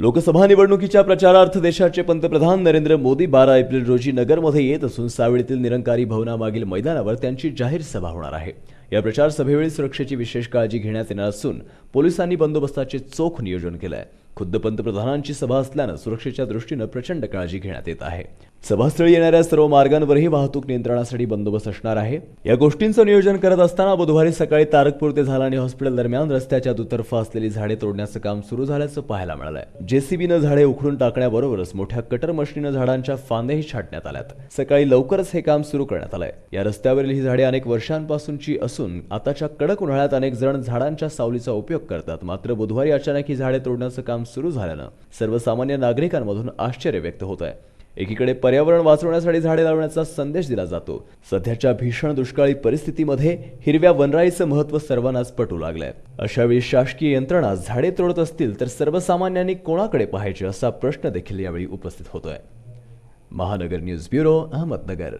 लोकसभा निवडणुकीच्या प्रचारार्थ देशाचे पंतप्रधान नरेंद्र मोदी बारा एप्रिल रोजी नगरमध्ये येत असून सावेळीतील निरंकारी भवनामागील मैदानावर त्यांची जाहीर सभा होणार आहे. या प्रचार सभेवेळी सुरक्षेची विशेष काळजी घेण्यात येणार असून पोलिसांनी बंदोबस्ताचे चोख नियोजन केलं आहे खुद्द पंतप्रधानांची सभा असल्यानं सुरक्षेच्या दृष्टीनं प्रचंड काळजी घेण्यात येत आहे. सभास्थळी येणाऱ्या सर्व मार्गांवरही वाहतूक नियंत्रणासाठी बंदोबस्त असणार आहे. या गोष्टींचं नियोजन करत असताना बुधवारी सकाळी तारकपूर ते झालानी हॉस्पिटल दरम्यान रस्त्याच्या दुतर्फा असलेली झाडे तोडण्याचं काम सुरू झाल्याचं पाहायला मिळालंय. जेसीबीनं झाडे उखडून टाकण्याबरोबरच मोठ्या कटर मशीनं झाडांच्या फांद्याही छाटण्यात आल्यात. सकाळी लवकरच हे काम सुरू करण्यात आलंय. या रस्त्यावरील ही झाडे अनेक वर्षांपासूनची असून आताच्या कडक उन्हाळ्यात अनेक जण झाडांच्या सावलीचा उपयोग करतात. मात्र बुधवारी अचानक ही झाडे तोडण्याचं काम सुरू झाल्यानं सर्वसामान्य नागरिकांमधून आश्चर्य व्यक्त होत आहे एकीकडे पर्यावरण वाचवण्यासाठी झाडे लावण्याचा संदेश दिला जातो. सध्याच्या भीषण दुष्काळी परिस्थितीमध्ये हिरव्या वनराईचं महत्त्व सर्वांनाच पटू लागलंय. अशावेळी शासकीय यंत्रणा झाडे तोडत असतील तर सर्वसामान्यांनी कोणाकडे पाहायचे असा प्रश्न देखील यावेळी उपस्थित होतोय. महानगर न्यूज ब्युरो अहमदनगर.